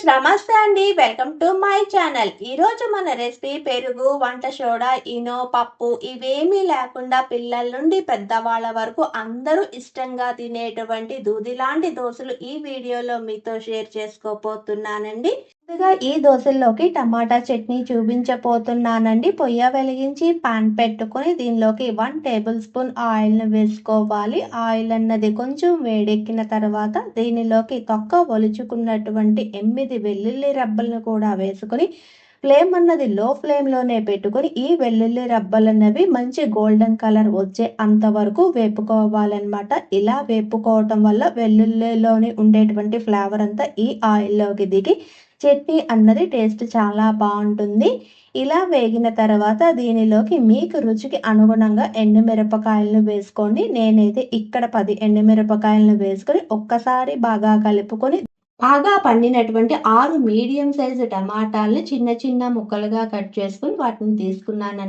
Friends నమస్తే అండి. Welcome to my channel. ఈరోజు మన రెసిపీ పెరుగు వంట సోడా ఇనో పప్పు ఇవేమీ లేకుండా పిల్లల నుండి పెద్దవాళ్ళ వరకు అందరూ ఇష్టంగా తినేటువంటి దూది లాంటి దోశలు ఈ వీడియోలో మీతో షేర్ చేసుకోబోతున్నానండి. ముందుగా ఈ దోశల్లోకి టమాటా చట్నీ చూపించబోతున్నానండి. పొయ్య వెలిగించి పాన్ పెట్టుకొని దీనిలోకి వన్ టేబుల్ స్పూన్ ఆయిల్ని వేసుకోవాలి. ఆయిల్ అన్నది కొంచెం వేడెక్కిన తర్వాత దీనిలోకి తొక్క ఒలుచుకున్నటువంటి ఎనిమిది వెల్లుల్లి రబ్బలను కూడా వేసుకొని ఫ్లేమ్ అన్నది లో ఫ్లేమ్లోనే పెట్టుకొని ఈ వెల్లుల్లి రబ్బలన్నవి మంచి గోల్డెన్ కలర్ వచ్చే అంతవరకు వేపుకోవాలన్నమాట. ఇలా వేపుకోవటం వల్ల వెల్లుల్లిలోని ఉండేటువంటి ఫ్లేవర్ అంతా ఈ ఆయిల్లోకి దిగి చట్నీ అన్నది టేస్ట్ చాలా బాగుంటుంది. ఇలా వేగిన తర్వాత దీనిలోకి మీకు రుచికి అనుగుణంగా ఎండుమిరపకాయలను వేసుకోండి. నేనైతే ఇక్కడ పది ఎండుమిరపకాయలను వేసుకొని ఒక్కసారి బాగా కలుపుకొని బాగా పండినటువంటి ఆరు మీడియం సైజు టమాటాలని చిన్న చిన్న ముక్కలుగా కట్ చేసుకుని వాటిని తీసుకున్నాను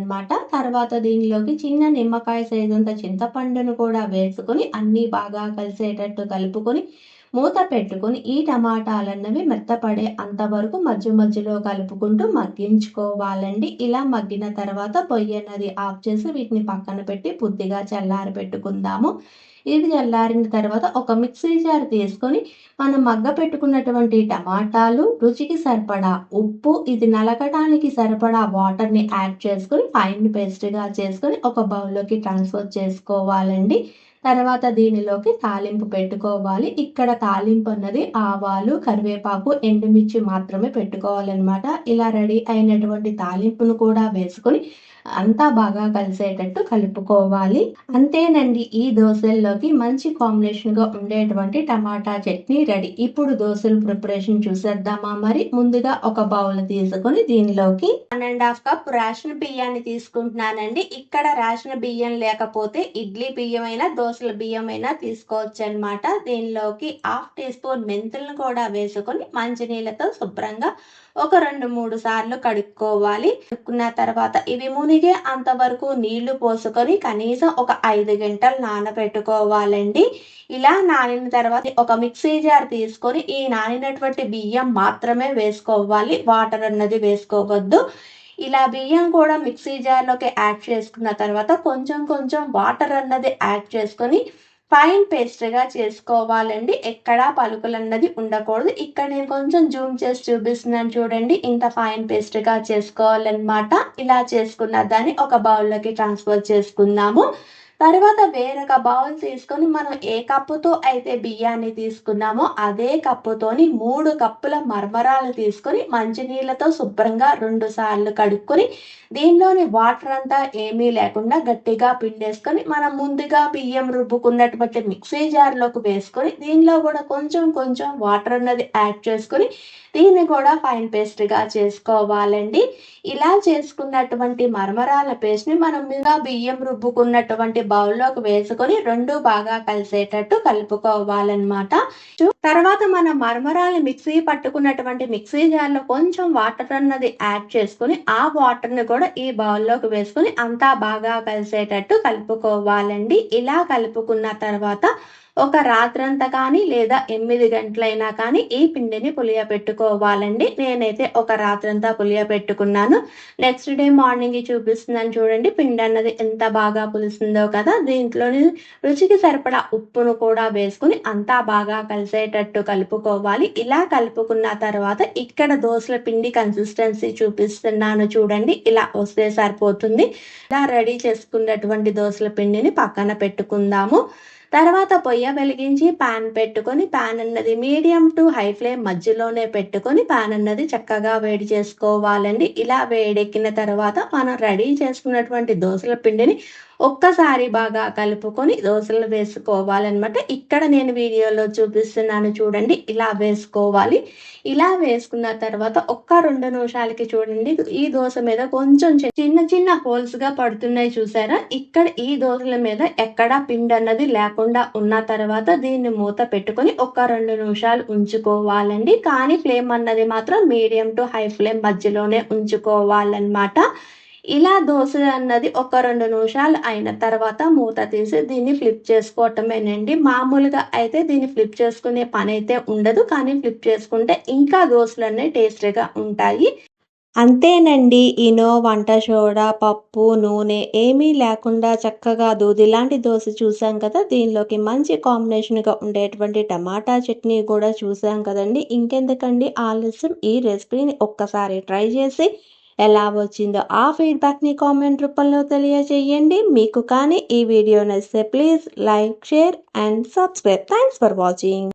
తర్వాత దీనిలోకి చిన్న నిమ్మకాయ సైజు అంత చింతపండును కూడా వేసుకొని అన్నీ బాగా కలిసేటట్టు కలుపుకొని మూత పెట్టుకుని ఈ టమాటాలన్నవి మెత్తపడే అంతవరకు మధ్య మధ్యలో కలుపుకుంటూ మగ్గించుకోవాలండి. ఇలా మగ్గిన తర్వాత పొయ్యి అన్నది ఆఫ్ చేసి వీటిని పక్కన పెట్టి బుద్ధిగా చల్లారి పెట్టుకుందాము. ఇది చల్లారిన తర్వాత ఒక మిక్సీ జార్ తీసుకొని మనం మగ్గ పెట్టుకున్నటువంటి టమాటాలు రుచికి సరిపడా ఉప్పు ఇది నలగడానికి సరిపడా వాటర్ని యాడ్ చేసుకొని ఫైన్ పేస్ట్గా చేసుకొని ఒక బౌల్లోకి ట్రాన్స్ఫర్ చేసుకోవాలండి. తర్వాత దీనిలోకి తాలింపు పెట్టుకోవాలి. ఇక్కడ తాలింపు అన్నది ఆవాలు కరివేపాకు ఎండుమిర్చి మాత్రమే పెట్టుకోవాలన్నమాట. ఇలా రెడీ అయినటువంటి తాలింపును కూడా వేసుకొని అంతా బాగా కలిసేటట్టు కలుపుకోవాలి. అంతేనండి ఈ దోశల్లోకి మంచి కాంబినేషన్గా ఉండేటువంటి టమాటా చట్నీ రెడీ. ఇప్పుడు దోశల ప్రిపరేషన్ చూసేద్దామా మరి? ముందుగా ఒక బౌల్ తీసుకొని దీనిలోకి one and half cup ration బియ్యాన్ని తీసుకుంటున్నానండి. ఇక్కడ రేషన్ బియ్యం లేకపోతే ఇడ్లీ బియ్యం అయినా దోశల బియ్యం అయినా తీసుకోవచ్చు అనమాట దీనిలోకి హాఫ్ టీ స్పూన్ మెంతులను కూడా వేసుకొని మంచినీళ్ళతో శుభ్రంగా ఒక రెండు మూడు సార్లు కడుక్కోవాలి. కడుక్కున్న తర్వాత ఇవి మునిగే అంతవరకు నీళ్ళు పోసుకొని కనీసం ఒక ఐదు గంటలు నానబెట్టుకోవాలండి ఇలా నానిన తర్వాత ఒక మిక్సీ జార్ తీసుకొని ఈ నానినటువంటి బియ్యం మాత్రమే వేసుకోవాలి. వాటర్ అన్నది వేసుకోవద్దు. ఇలా బియ్యం కూడా మిక్సీ జార్లోకి యాడ్ చేసుకున్న తర్వాత కొంచెం కొంచెం వాటర్ అన్నది యాడ్ చేసుకొని ఫైన్ పేస్ట్గా చేసుకోవాలండి. ఎక్కడా పలుకులు అన్నది ఉండకూడదు. ఇక్కడ నేను కొంచెం జూమ్ చేసి చూపిస్తున్నాను చూడండి. ఇంత ఫైన్ పేస్ట్గా చేసుకోవాలన్నమాట. ఇలా చేసుకున్న దాన్ని ఒక బౌల్లోకి ట్రాన్స్ఫర్ చేసుకుందాము. తర్వాత వేరొక బౌల్ తీసుకొని మనం ఏ కప్పుతో అయితే బియ్యాన్ని తీసుకున్నామో అదే కప్పుతోని మూడు కప్పుల మర్మరాలు తీసుకొని మంచినీళ్ళతో శుభ్రంగా రెండు సార్లు కడుక్కొని దీనిలోని వాటర్ అంతా ఏమీ లేకుండా గట్టిగా పిండేసుకొని మనం ముందుగా బియ్యం రుబ్బుకున్నటువంటి మిక్సీ జార్లోకి వేసుకొని దీనిలో కూడా కొంచెం కొంచెం వాటర్ అన్నది యాడ్ చేసుకొని దీన్ని కూడా ఫైన్ పేస్ట్గా చేసుకోవాలండి. ఇలా చేసుకున్నటువంటి మర్మరాల పేస్ట్ని మనం మీద బియ్యం రుబ్బుకున్నటువంటి బౌల్లోకి వేసుకొని రెండు బాగా కలిసేటట్టు కలుపుకోవాలన్నమాట. తర్వాత మనం మరమరాలు మిక్సీ పట్టుకున్నటువంటి మిక్సీ జార్లో కొంచెం వాటర్ అన్నది యాడ్ చేసుకుని ఆ వాటర్ని కూడా ఈ బౌల్లోకి వేసుకుని అంతా బాగా కలిసేటట్టు కలుపుకోవాలండి. ఇలా కలుపుకున్న తర్వాత ఒక రాత్రంతా కానీ లేదా ఎనిమిది గంటలైనా కానీ ఈ పిండిని పులియ పెట్టుకోవాలండి. నేనైతే ఒక రాత్రంతా పులియ పెట్టుకున్నాను. నెక్స్ట్ డే మార్నింగ్ చూపిస్తున్నాను చూడండి పిండి అన్నది ఎంత బాగా పులుస్తుందో కదా. దీంట్లోని రుచికి సరిపడా ఉప్పును కూడా వేసుకుని అంతా బాగా కలిసేటట్టు కలుపుకోవాలి. ఇలా కలుపుకున్న తర్వాత ఇక్కడ దోశల పిండి కన్సిస్టెన్సీ చూపిస్తున్నాను చూడండి. ఇలా వస్తే సరిపోతుంది. ఇలా రెడీ చేసుకున్నటువంటి దోశల పిండిని పక్కన పెట్టుకుందాము. తర్వాత పొయ్య వెలిగించి పాన్ పెట్టుకొని పాన్ అన్నది మీడియం టు హై ఫ్లేమ్ మధ్యలోనే పెట్టుకొని పాన్ అన్నది చక్కగా వేడి చేసుకోవాలండి. ఇలా వేడెక్కిన తర్వాత మనం రెడీ చేసుకున్నటువంటి దోశల పిండిని ఒక్కసారి బాగా కలుపుకొని దోశలు వేసుకోవాలన్నమాట. ఇక్కడ నేను వీడియోలో చూపిస్తున్నాను చూడండి ఇలా వేసుకోవాలి. ఇలా వేసుకున్న తర్వాత ఒక్క రెండు నిమిషాలకి చూడండి ఈ దోశ మీద కొంచెం చిన్న చిన్న హోల్స్గా పడుతున్నాయి చూసారా? ఇక్కడ ఈ దోశల మీద ఎక్కడా పిండి అన్నది లేకుండా ఉన్న తర్వాత దీన్ని మూత పెట్టుకొని ఒక రెండు నిమిషాలు ఉంచుకోవాలండి. కానీ ఫ్లేమ్ అన్నది మాత్రం మీడియం టు హై ఫ్లేమ్ మధ్యలోనే ఉంచుకోవాలన్నమాట. ఇలా దోశ అన్నది ఒక రెండు నిమిషాలు అయిన తర్వాత మూత తీసి దీన్ని ఫ్లిప్ చేసుకోవటమేనండి. మామూలుగా అయితే దీన్ని ఫ్లిప్ చేసుకునే పని అయితే ఉండదు కానీ ఫ్లిప్ చేసుకుంటే ఇంకా దోశలు అనేవి టేస్టీగా ఉంటాయి. అంతేనండి ఇనో వంట సోడా పప్పు నూనె ఏమీ లేకుండా చక్కగా దూదిలాంటి దోశ చూసాం కదా? దీనిలోకి మంచి కాంబినేషన్గా ఉండేటువంటి టమాటా చట్నీ కూడా చూసాం కదండి. ఇంకెందుకండి ఆలస్యం? ఈ రెసిపీని ఒక్కసారి ట్రై చేసి ఎలా వచ్చిందో ఆ ఫీడ్బ్యాక్ని కామెంట్ రూపంలో తెలియజేయండి. మీకు కానీ ఈ వీడియో నచ్చితే please like share and subscribe thanks for watching